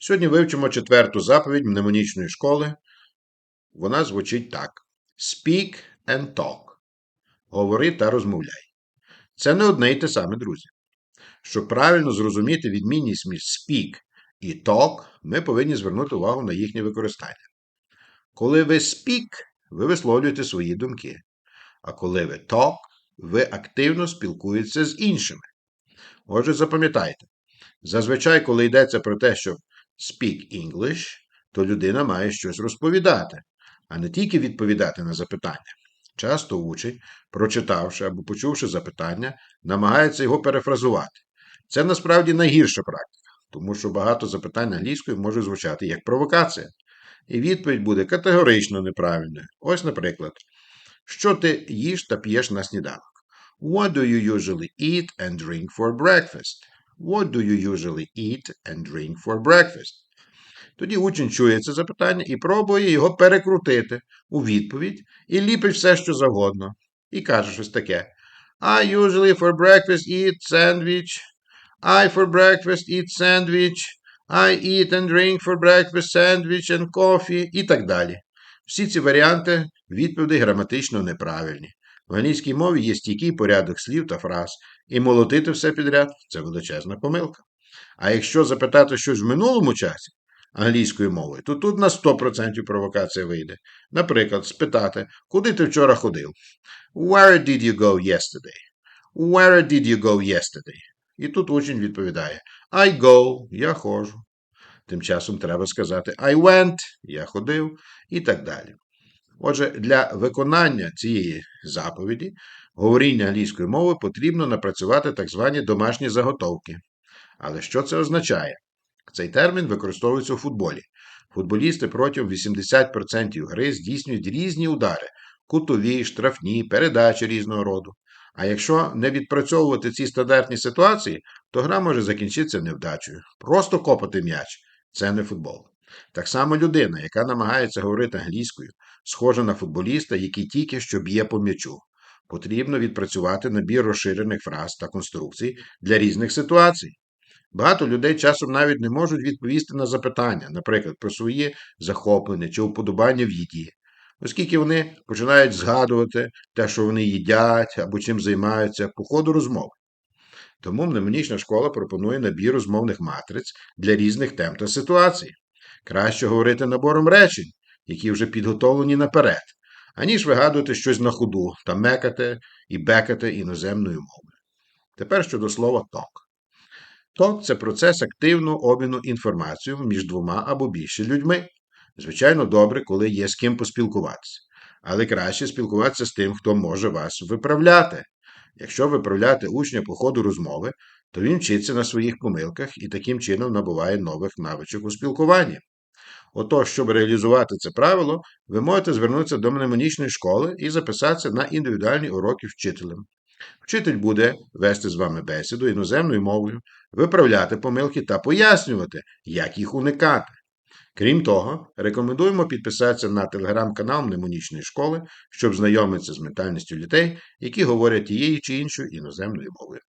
Сьогодні вивчимо четверту заповідь мнемонічної школи. Вона звучить так: Speak and talk. Говори та розмовляй. Це не одне і те саме, друзі. Щоб правильно зрозуміти відмінність між speak і talk, ми повинні звернути увагу на їхнє використання. Коли ви speak, ви висловлюєте свої думки. А коли ви talk, ви активно спілкуєтеся з іншими. Отже, запам'ятайте, зазвичай, коли йдеться про те, що speak English, то людина має щось розповідати, а не тільки відповідати на запитання. Часто учень, прочитавши або почувши запитання, намагається його перефразувати. Це насправді найгірша практика, тому що багато запитань англійською може звучати як провокація. І відповідь буде категорично неправильною. Ось, наприклад, що ти їш та п'єш на сніданок? What do you usually eat and drink for breakfast? What do you usually eat and drink for breakfast? Тоді учень чує це запитання і пробує його перекрутити у відповідь і ліпить все, що завгодно. І каже щось таке. I usually for breakfast eat sandwich. I for breakfast eat sandwich. I eat and drink for breakfast sandwich and coffee і так далі. Всі ці варіанти відповідей граматично неправильні. В англійській мові є стійкий порядок слів та фраз, і молотити все підряд це величезна помилка. А якщо запитати щось в минулому часі англійською мовою, то тут на 100% провокація вийде. Наприклад, спитати, куди ти вчора ходив? Where did you go yesterday? Where did you go yesterday? І тут учень відповідає I go, я ходжу. Тим часом треба сказати I went, я ходив і так далі. Отже, для виконання цієї заповіді говоріння англійської мови потрібно напрацювати так звані домашні заготовки. Але що це означає? Цей термін використовується у футболі. Футболісти протягом 80% гри здійснюють різні удари кутові, штрафні, передачі різного роду. А якщо не відпрацьовувати ці стандартні ситуації, то гра може закінчитися невдачею. Просто копати м'яч це не футбол. Так само людина, яка намагається говорити англійською, схожа на футболіста, який тільки що б'є по м'ячу. Потрібно відпрацювати набір розширених фраз та конструкцій для різних ситуацій. Багато людей часом навіть не можуть відповісти на запитання, наприклад, про свої захоплення чи вподобання в їді, оскільки вони починають згадувати те, що вони їдять або чим займаються по ходу розмови. Тому мнемонічна школа пропонує набір розмовних матриць для різних тем та ситуацій. Краще говорити набором речень, які вже підготовлені наперед, аніж вигадувати щось на ходу та мекати і бекати іноземною мовою. Тепер щодо слова ток. Ток це процес активного обміну інформацією між двома або більше людьми. Звичайно, добре, коли є з ким поспілкуватися. Але краще спілкуватися з тим, хто може вас виправляти. Якщо виправляти учня по ходу розмови, то він вчиться на своїх помилках і таким чином набуває нових навичок у спілкуванні. Отож, щоб реалізувати це правило, ви можете звернутися до мнемонічної школи і записатися на індивідуальні уроки вчителем. Вчитель буде вести з вами бесіду іноземною мовою, виправляти помилки та пояснювати, як їх уникати. Крім того, рекомендуємо підписатися на телеграм-канал Мнемонічної школи, щоб знайомитися з ментальністю дітей, які говорять тією чи іншою іноземною мовою.